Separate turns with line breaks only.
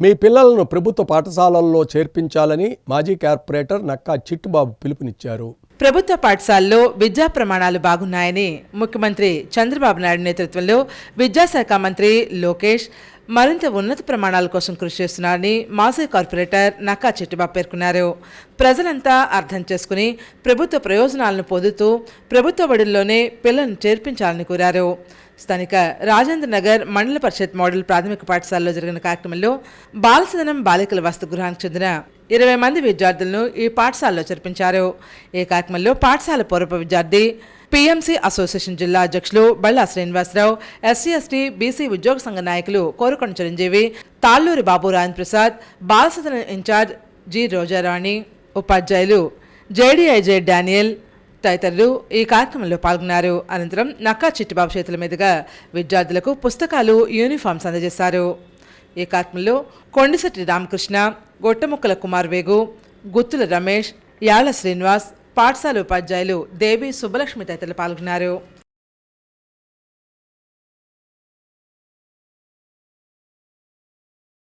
మీ పిల్లలను ప్రభుత్వ పాఠశాలల్లో చేర్పించాలని మాజీ కార్పొరేటర్ నక్కా చిట్టుబాబు పిలుపునిచ్చారు.
ప్రభుత్వ పాఠశాలలో విద్యా ప్రమాణాలు బాగున్నాయని ముఖ్యమంత్రి చంద్రబాబు నాయుడు నేతృత్వంలో విద్యాశాఖ మంత్రి లోకేష్ మరింత ఉన్నత ప్రమాణాల కోసం కృషి చేస్తున్నారని మాజీ కార్పొరేటర్ నక్కా చెట్టిబాబు పేర్కొన్నారు. ప్రజలంతా అర్థం చేసుకుని ప్రభుత్వ ప్రయోజనాలను పొందుతూ ప్రభుత్వ బడుల్లోనే పిల్లలను చేర్పించాలని కోరారు. స్థానిక రాజేంద్ర నగర్ మండల పరిషత్ మోడల్ ప్రాథమిక పాఠశాలలో జరిగిన కార్యక్రమంలో బాలసదనం బాలికల వసతి గృహానికి చెందిన ఇరవై మంది విద్యార్థులను ఈ పాఠశాలలో చేర్పించారు. ఈ కార్యక్రమంలో పాఠశాల పూర్వ విద్యార్థి పీఎంసీ అసోసియేషన్ జిల్లా అధ్యక్షులు Balla Srinivasarao SC ST BC ఉద్యోగ సంఘ నాయకులు కోరుకొండ చిరంజీవి తాళ్ళూరి బాబు రాజన్ ప్రసాద్ బాలసదన ఇన్ఛార్జ్ జి రోజారాణి ఉపాధ్యాయులు జేడీఐజే డానియల్ తదితరులు ఈ కార్యక్రమంలో పాల్గొన్నారు. అనంతరం నక్కా చిట్టిబాబు చేతుల మీదుగా విద్యార్థులకు పుస్తకాలు యూనిఫామ్స్ అందజేశారు. ఈ కార్యక్రమంలో కొండిశెట్టి రామకృష్ణ గొట్టముక్కల కుమార్ వేగు గుత్తుల రమేష్ యాళ్ళ శ్రీనివాస్ పాఠశాల ఉపాధ్యాయులు దేవి సుబ్బలక్ష్మి తదితరులు పాల్గొన్నారు.